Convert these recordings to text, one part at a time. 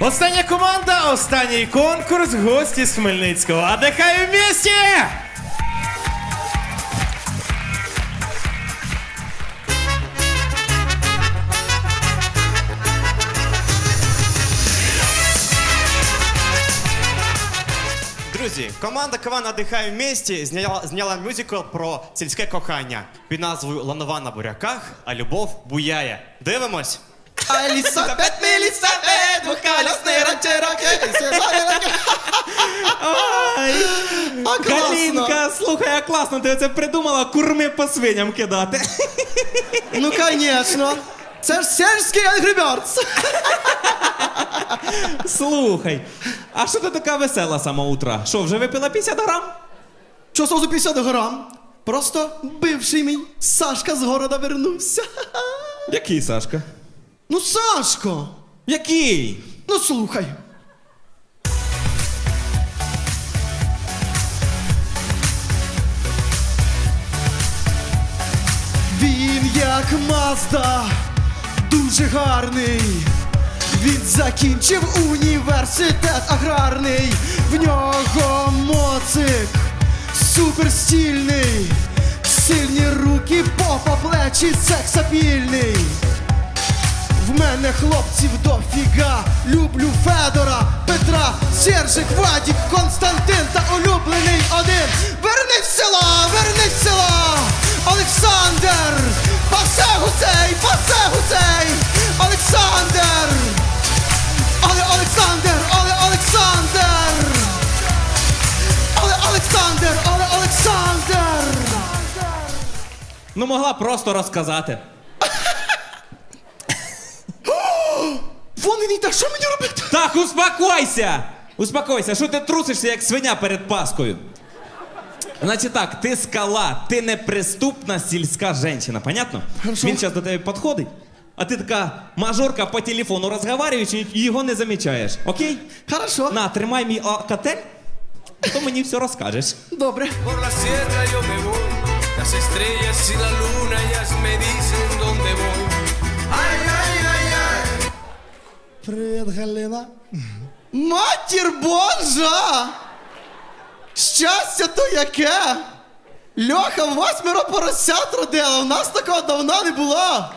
Остання команда, останній конкурс, гості з Хмельницького. Отдихаємо вместе! Друзі, команда КВН «Отдихає в місті зняла, зняла мюзикл про сільське кохання під назвою Ланова на буряках, а любов буяє. Дивимось. Елісабет, Мелісабет, двохколесний ранчерок. А. Калінка, слухай, а класно, ти це придумала курми по свиням кидати. Ну, конечно. Це ж сельський Angry Birds. Слухай, а що ти така весела сама утра? Що, вже випила 50 грам? Що сразу 50 грам? Просто бивший мій Сашка з города вернувся. Який, Сашка? Ну, Сашко! Який? Ну слухай. Він як Мазда, дуже гарний. Він закінчив університет аграрний. В нього моцик суперстільний. Сильні руки, попа, плечі, секс апільний. В мене хлопців дофіга, люблю Федора, Петра, Сержик, Вадік, Константин та улюблений один. Вернись в село, вернись в село! Олександр! Пасе гусей, пасе гусей! Олександр! Але Олександр, але Олександр! Але Олександр, але Олександр! Ну могла просто розказати. Вон він іде, що мені робити? Так, успокойся! Успокойся, що ти трусишся, як свиня перед Паскою? Значить так, ти скала, ти неприступна сільська жінка, понятно? Хорошо. Він зараз до тебе підходить, а ти така мажорка по телефону розговорюєш і його не замічаєш. Окей? Хорошо. На, тримай мій алкатель, то мені все розкажеш. Добре. Las estrellas y la luna ellas me dicen dónde voy. Ay, ay, ay, ay. Привіт, Галина. Матір Божа! Щастя то яке! Льоха, восьмеро поросят родила, у нас такого давно не було.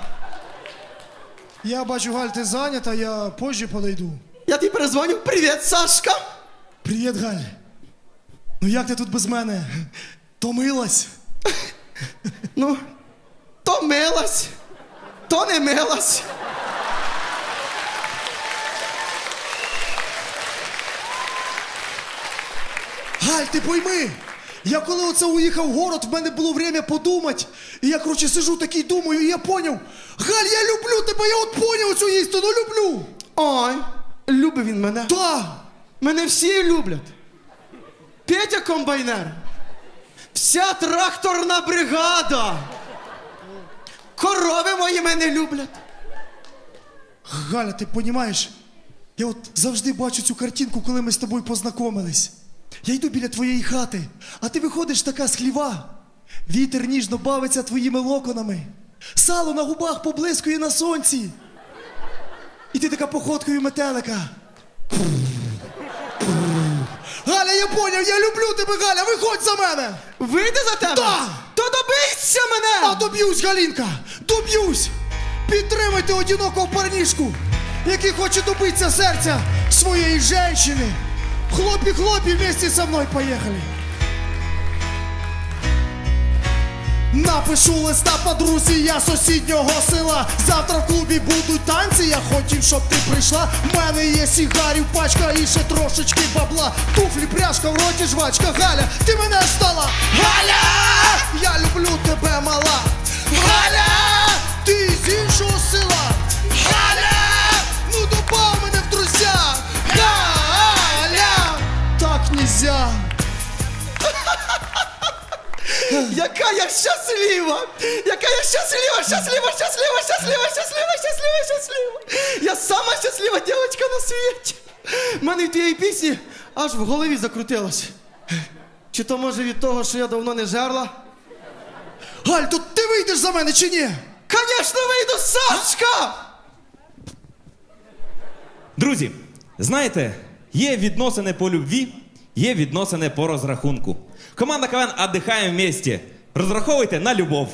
Я бачу, Галь, ти зайнята, я позже подойду. Я тобі перезвоню. Привіт, Сашка! Привіт, Галь. Ну як ти тут без мене? Томилась? Ну, то милась, то не милась. Галь, ти пойми! Я коли оце уїхав в город, в мене було время подумати. І я, коротше, сижу такий думаю, і я поняв. Галь, я люблю тебе, я от поняв цю істину, люблю! Ой, любить він мене. Та! Мене всі люблять. Петя комбайнер. Вся тракторна бригада. Корови мої мене люблять. Галя, ти розумієш? Я от завжди бачу цю картинку, коли ми з тобою познайомились. Я йду біля твоєї хати, а ти виходиш така з хліва. Вітер ніжно бавиться твоїми локонами. Сало на губах поблискує на сонці. І ти така походкою метелика. Галя, я поняв, я люблю тебе, Галя, виходь за мене! Вийде за тебе? Да! То добийся мене! А доб'юсь, Галінка! Доб'юсь! Підтримайте одинокого парнішку, який хоче добитися серця своєї жінки. Хлопі, вместе со мною поїхали. Напишу листа подрузі, я сусіднього села. Завтра в клубі будуть танці. Я хотів, щоб ти прийшла. В мене є сігарів, пачка і ще трошечки бабла. Туфлі, пряжка, в роті жвачка. Галя, ти мене стала. Галя! Я люблю тебе, мала. Галя! Яка я щаслива! Яка я щаслива, щаслива, щаслива, щаслива, щаслива, щаслива, щаслива! Я сама щаслива дівчинка на світі! У мене в тієї пісні аж в голові закрутилось. Чи то може від того, що я давно не жерла? Галь, то ти вийдеш за мене чи ні? Конечно, вийду, Сашка! Друзі, Знаєте, є відносини по любві, є відносини по розрахунку. Команда КВН «Отдихаємо вместе». Розраховуйте на любов.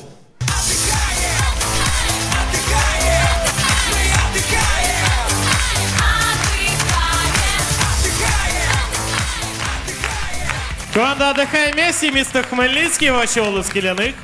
Команда «Отдихає Месі», місто Хмельницький, ваші для Скляник.